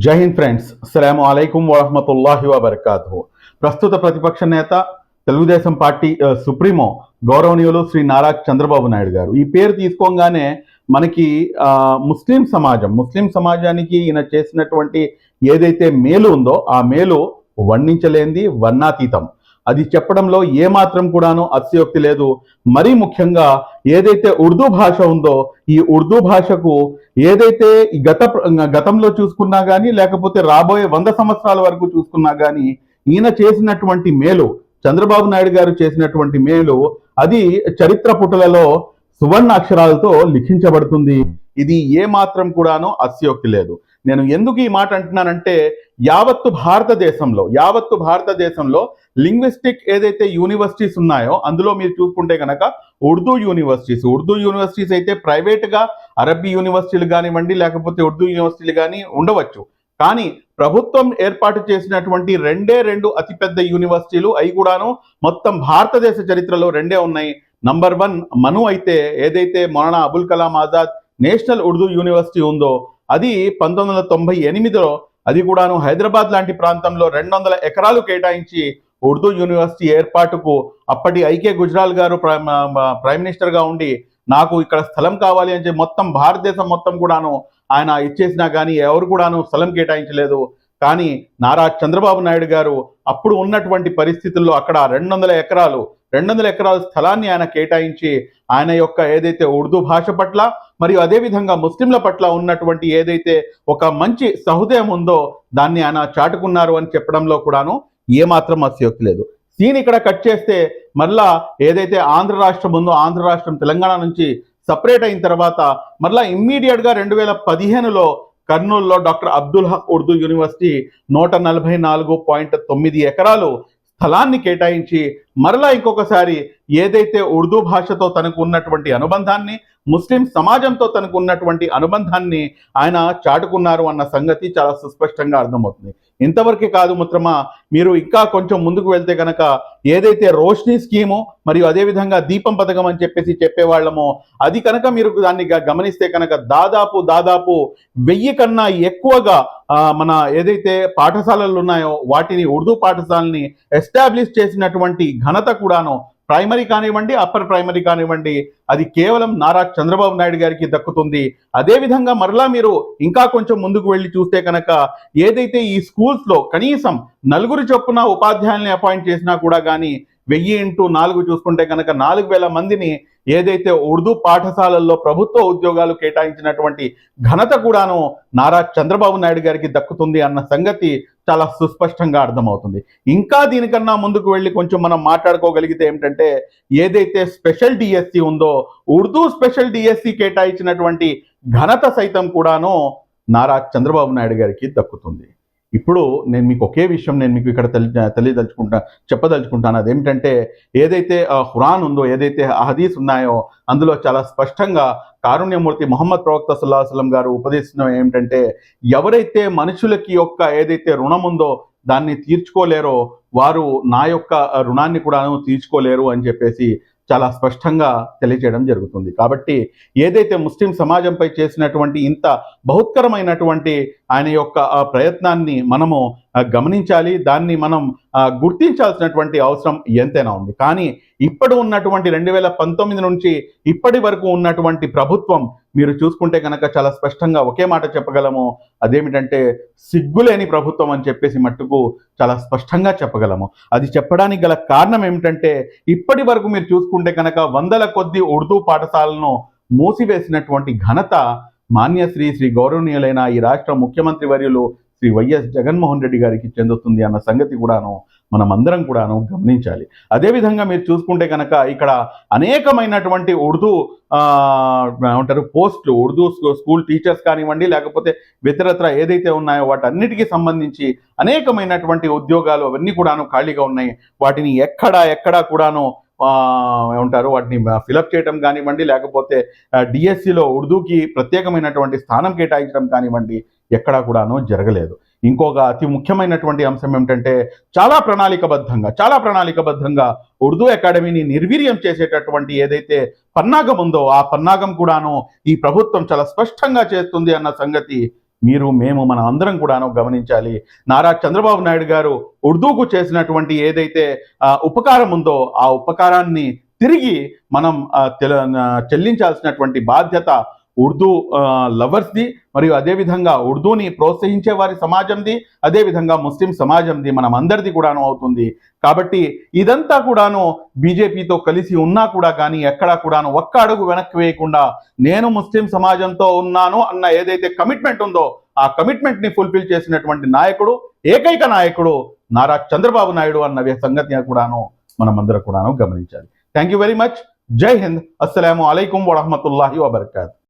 జై హింద్ ఫ్రెండ్స్ అస్సలం అలైకుం వరహమతుల్లాహి వబర్కాతు ప్రస్తుత ప్రతిపక్ష నేత తెలుగుదేశం పార్టీ సుప్రీమో గౌరవనీయులు శ్రీ నారా చంద్రబాబు నాయుడు గారు. ఈ పేరు తీసుకోగానే మనకి ముస్లిం సమాజం ముస్లిం సమాజానికి ఈయన చేసినటువంటి ఏదైతే మేలు ఉందో ఆ మేలు వర్ణించలేంది వర్ణాతీతం. అది చెప్పడంలో ఏమాత్రం కూడాను అతిశయోక్తి లేదు. మరీ ముఖ్యంగా ఏదైతే ఉర్దూ భాష ఉందో ఈ ఉర్దూ భాషకు ఏదైతే గత గతంలో చూసుకున్నా కానీ లేకపోతే రాబోయే వంద సంవత్సరాల వరకు చూసుకున్నా కానీ ఈయన చేసినటువంటి మేలు చంద్రబాబు నాయుడు గారు చేసినటువంటి మేలు అది చరిత్ర పుటలలో సువర్ణ అక్షరాలతో లిఖించబడుతుంది. ఇది ఏ మాత్రం కూడాను అతిశయోక్తి లేదు. నేను ఎందుకు ఈ మాట అంటున్నానంటే యావత్తు భారతదేశంలో యావత్తు భారతదేశంలో లింగ్విస్టిక్ ఏదైతే యూనివర్సిటీస్ ఉన్నాయో అందులో మీరు చూసుకుంటే కనుక ఉర్దూ యూనివర్సిటీస్ ఉర్దూ యూనివర్సిటీస్ అయితే ప్రైవేట్గా అరబ్బీ యూనివర్సిటీలు కానివ్వండి లేకపోతే ఉర్దూ యూనివర్సిటీలు కానీ ఉండవచ్చు. కానీ ప్రభుత్వం ఏర్పాటు చేసినటువంటి రెండే రెండు అతిపెద్ద యూనివర్సిటీలు అవి కూడాను మొత్తం భారతదేశ చరిత్రలో రెండే ఉన్నాయి. నంబర్ వన్ మను అయితే ఏదైతే మౌలానా అబుల్ కలాం ఆజాద్ నేషనల్ ఉర్దూ యూనివర్సిటీ ఉందో అది పంతొమ్మిది వందల తొంభై ఎనిమిదిలో అది కూడాను హైదరాబాద్ లాంటి ప్రాంతంలో రెండు వందల ఎకరాలు కేటాయించి ఉర్దూ యూనివర్సిటీ ఏర్పాటుకు అప్పటి ఐకే గుజరాల్ గారు ప్రైమ్ ప్రైమ్ మినిస్టర్గా ఉండి నాకు ఇక్కడ స్థలం కావాలి అని చెప్పి మొత్తం భారతదేశం మొత్తం కూడాను ఆయన ఇచ్చేసినా కానీ ఎవరు కూడాను స్థలం కేటాయించలేదు. కానీ నారా చంద్రబాబు నాయుడు గారు అప్పుడు ఉన్నటువంటి పరిస్థితుల్లో అక్కడ రెండు వందల ఎకరాలు రెండు వందల ఎకరాల స్థలాన్ని ఆయన కేటాయించి ఆయన యొక్క ఏదైతే ఉర్దూ భాష పట్ల మరియు అదేవిధంగా ముస్లింల పట్ల ఉన్నటువంటి ఏదైతే ఒక మంచి సహృదయం ఉందో దాన్ని ఆయన చాటుకున్నారు అని చెప్పడంలో కూడాను ఏమాత్రం అస్యోక్తి లేదు. సీన్ ఇక్కడ కట్ చేస్తే మళ్ళా ఏదైతే ఆంధ్ర రాష్ట్రం ఉందో ఆంధ్ర రాష్ట్రం తెలంగాణ నుంచి సపరేట్ అయిన తర్వాత మరలా ఇమ్మీడియట్గా రెండు వేల పదిహేనులో కర్నూలులో డాక్టర్ అబ్దుల్ హక్ ఉర్దూ యూనివర్సిటీ నూట నలభై నాలుగు పాయింట్ తొమ్మిది ఎకరాలు స్థలాన్ని కేటాయించి మరలా ఇంకొకసారి ఏదైతే ఉర్దూ భాషతో తనకు ఉన్నటువంటి అనుబంధాన్ని ముస్లిం సమాజంతో తనకు ఉన్నటువంటి అనుబంధాన్ని ఆయన చాటుకున్నారు అన్న సంగతి చాలా సుస్పష్టంగా అర్థమవుతుంది. ఇంతవరకే కాదు మిత్రమా మీరు ఇంకా కొంచెం ముందుకు వెళ్తే కనుక ఏదైతే రోష్ని స్కీము మరియు అదేవిధంగా దీపం పథకం అని చెప్పేసి చెప్పేవాళ్ళమో అది కనుక మీరు దాన్ని గ- గమనిస్తే కనుక దాదాపు దాదాపు వెయ్యి కన్నా ఎక్కువగా మన ఏదైతే పాఠశాలలు ఉన్నాయో వాటిని ఉర్దూ పాఠశాలని ఎస్టాబ్లిష్ చేసినటువంటి ఘనత కూడాను ప్రైమరీ కానివ్వండి అప్పర్ ప్రైమరీ కానివ్వండి అది కేవలం నారా చంద్రబాబు నాయుడు గారికి దక్కుతుంది. అదేవిధంగా మరలా మీరు ఇంకా కొంచెం ముందుకు వెళ్ళి చూస్తే కనుక ఏదైతే ఈ స్కూల్స్లో కనీసం నలుగురు చొప్పున ఉపాధ్యాయుల్ని అపాయింట్ చేసినా కూడా కానీ వెయ్యి ఇంటూ నాలుగు చూసుకుంటే కనుక నాలుగు వేల మందిని ఏదైతే ఉర్దూ పాఠశాలల్లో ప్రభుత్వ ఉద్యోగాలు కేటాయించినటువంటి ఘనత కూడాను నారా చంద్రబాబు నాయుడు గారికి దక్కుతుంది అన్న సంగతి చాలా సుస్పష్టంగా అర్థమవుతుంది. ఇంకా దీనికన్నా ముందుకు వెళ్ళి కొంచెం మనం మాట్లాడుకోగలిగితే ఏమిటంటే ఏదైతే స్పెషల్ డిఎస్సి ఉందో ఉర్దూ స్పెషల్ డిఎస్సి కేటాయించినటువంటి ఘనత సైతం కూడాను నారా చంద్రబాబు నాయుడు గారికి దక్కుతుంది. ఇప్పుడు నేను మీకు ఒకే విషయం నేను మీకు ఇక్కడ తెలి తెలియదలుచుకుంటా చెప్పదలుచుకుంటాను. అదేమిటంటే ఏదైతే హురాన్ ఉందో ఏదైతే హదీస్ ఉన్నాయో అందులో చాలా స్పష్టంగా కారుణ్యమూర్తి మొహమ్మద్ ప్రవక్త సల్లాహు గారు ఉపదేశించడం ఏమిటంటే ఎవరైతే మనుషులకి యొక్క ఏదైతే రుణం ఉందో దాన్ని తీర్చుకోలేరో వారు నా యొక్క రుణాన్ని కూడాను తీర్చుకోలేరు అని చెప్పేసి చాలా స్పష్టంగా తెలియజేయడం జరుగుతుంది. కాబట్టి ఏదైతే ముస్లిం సమాజంపై చేసినటువంటి ఇంత బహుత్కరమైనటువంటి ఆయన యొక్క ఆ ప్రయత్నాన్ని మనము గమనించాలి. దాన్ని మనం గుర్తించాల్సినటువంటి అవసరం ఎంతైనా ఉంది. కానీ ఇప్పుడు ఉన్నటువంటి రెండు వేల పంతొమ్మిది నుంచి ఇప్పటి వరకు ఉన్నటువంటి ప్రభుత్వం మీరు చూసుకుంటే కనుక చాలా స్పష్టంగా ఒకే మాట చెప్పగలము. అదేమిటంటే సిగ్గులేని ప్రభుత్వం అని చెప్పేసి మట్టుకు చాలా స్పష్టంగా చెప్పగలము. అది చెప్పడానికి గల కారణం ఏమిటంటే ఇప్పటి వరకు మీరు చూసుకుంటే కనుక వందల కొద్ది ఉర్దూ పాఠశాలను మూసివేసినటువంటి ఘనత మాన్యశ్రీ శ్రీ గౌరవనీయులైన ఈ రాష్ట్ర ముఖ్యమంత్రి వర్యులు శ్రీ వైఎస్ జగన్మోహన్ రెడ్డి గారికి చెందుతుంది అన్న సంగతి కూడాను మనం అందరం కూడాను గమనించాలి. అదేవిధంగా మీరు చూసుకుంటే కనుక ఇక్కడ అనేకమైనటువంటి ఉర్దూ ఏమంటారు పోస్టులు ఉర్దూ స్కూ- స్కూల్ టీచర్స్ కానివ్వండి లేకపోతే ఇతరత్ర ఏదైతే ఉన్నాయో వాటన్నిటికీ సంబంధించి అనేకమైనటువంటి ఉద్యోగాలు అవన్నీ కూడాను ఖాళీగా ఉన్నాయి. వాటిని ఎక్కడ ఎక్కడ కూడాను ఏమంటారు వాటిని ఫిలప్ చేయటం కానివ్వండి లేకపోతే డిఎస్సిలో ఉర్దూకి ప్రత్యేకమైనటువంటి స్థానం కేటాయించడం కానివ్వండి ఎక్కడా కూడాను జరగలేదు. ఇంకొక అతి ముఖ్యమైనటువంటి అంశం ఏమిటంటే చాలా ప్రణాళికబద్ధంగా చాలా ప్రణాళికబద్ధంగా ఉర్దూ అకాడమీని నిర్వీర్యం చేసేటటువంటి ఏదైతే పన్నాగం ఉందో ఆ పన్నాగం కూడాను ఈ ప్రభుత్వం చాలా స్పష్టంగా చేస్తుంది అన్న సంగతి మీరు మేము మన అందరం కూడాను గమనించాలి. నారా చంద్రబాబు నాయుడు గారు ఉర్దూకు చేసినటువంటి ఏదైతే ఉపకారం ఉందో ఆ ఉపకారాన్ని తిరిగి మనం తెల చెల్లించాల్సినటువంటి బాధ్యత ఉర్దూ లవర్స్ది మరియు అదేవిధంగా ఉర్దూని ప్రోత్సహించే వారి సమాజంది అదేవిధంగా ముస్లిం సమాజంది మనం అందరిది కూడాను అవుతుంది. కాబట్టి ఇదంతా కూడాను బీజేపీతో కలిసి ఉన్నా కూడా కానీ ఎక్కడా కూడాను ఒక్క అడుగు వెనక్కి వేయకుండా నేను ముస్లిం సమాజంతో ఉన్నాను అన్న ఏదైతే కమిట్మెంట్ ఉందో ఆ కమిట్మెంట్ని ఫుల్ఫిల్ చేసినటువంటి నాయకుడు ఏకైక నాయకుడు నారా చంద్రబాబు నాయుడు అన్న సంగతి కూడాను మనం అందరం కూడాను గమనించాలి. థ్యాంక్ యూ వెరీ మచ్ జై హింద్. అస్సలం అయికం వరహమతుల్లాహి వబర్కాత్.